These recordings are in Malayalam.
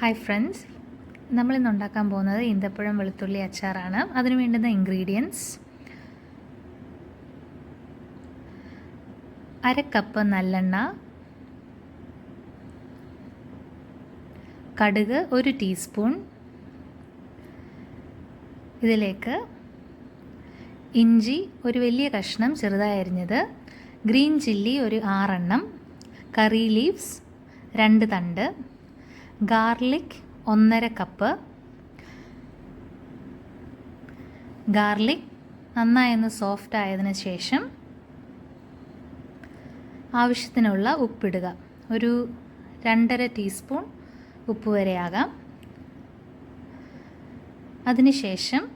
ഹായ് ഫ്രണ്ട്സ് നമ്മൾ ഇന്ന് ഉണ്ടാക്കാൻ പോകുന്നത് ഈന്തപ്പഴം വെളുത്തുള്ളി അച്ചാറാണ്. അതിന് വേണ്ടുന്ന ഇൻഗ്രീഡിയൻസ് അര കപ്പ് നല്ലെണ്ണ. കടുക് ഒരു ടീസ്പൂൺ ഇതിലേക്ക് ഇഞ്ചി ഒരു വലിയ കഷ്ണം ചെറുതായി അരിഞ്ഞത്. ഗ്രീൻ ചില്ലി ഒരു ആറെണ്ണം. കറി ലീവ്സ് രണ്ട് തണ്ട്. ഗാർലിക് ഒന്നര കപ്പ്. ഗാർലിക് നന്നായി ഒന്ന് സോഫ്റ്റ് ആയതിനു ശേഷം ആവശ്യത്തിനുള്ള ഉപ്പിടുക. ഒരു രണ്ടര ടീസ്പൂൺ ഉപ്പ് വരെയാകാം അതിനുശേഷം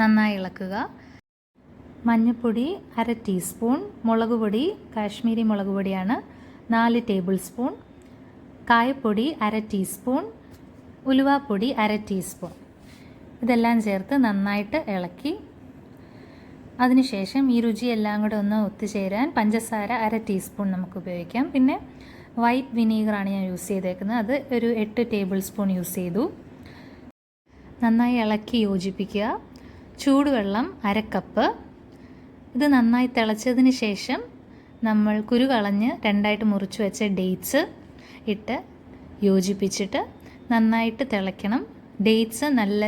നന്നായി ഇളക്കുക. മഞ്ഞൾപ്പൊടി അര ടീസ്പൂൺ. മുളക് പൊടി കാശ്മീരി മുളക് പൊടിയാണ് നാല് ടേബിൾ സ്പൂൺ. കായപ്പൊടി അര ടീസ്പൂൺ ഉലുവാപ്പൊടി അര ടീസ്പൂൺ. ഇതെല്ലാം ചേർത്ത് നന്നായിട്ട് ഇളക്കി. അതിനുശേഷം ഈ രുചി എല്ലാം കൂടെ ഒന്ന് ഒത്തുചേരാൻ പഞ്ചസാര അര ടീസ്പൂൺ നമുക്ക് ഉപയോഗിക്കാം. പിന്നെ വൈറ്റ് വിനീഗറാണ് ഞാൻ യൂസ് ചെയ്തേക്കുന്നത്. അത് ഒരു എട്ട് ടേബിൾ സ്പൂൺ യൂസ് ചെയ്തു. നന്നായി ഇളക്കി യോജിപ്പിക്കുക. ചൂടുവെള്ളം അര കപ്പ്. ഇത് നന്നായി തിളച്ചതിന് ശേഷം നമ്മൾ കുരു കളഞ്ഞ് രണ്ടായിട്ട് മുറിച്ച് വെച്ച ഡേറ്റ്സ് ഇട്ട് യോജിപ്പിച്ചിട്ട് നന്നായിട്ട് തിളയ്ക്കണം. ഡേറ്റ്സ് നല്ല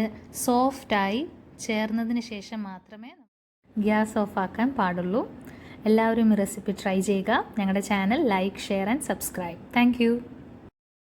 സോഫ്റ്റായി ചേർന്നതിന് ശേഷം മാത്രമേ ഗ്യാസ് ഓഫ് ആക്കാൻ പാടുള്ളൂ. എല്ലാവരും ഈ റെസിപ്പി ട്രൈ ചെയ്യുക. ഞങ്ങളുടെ channel like share and subscribe. Thank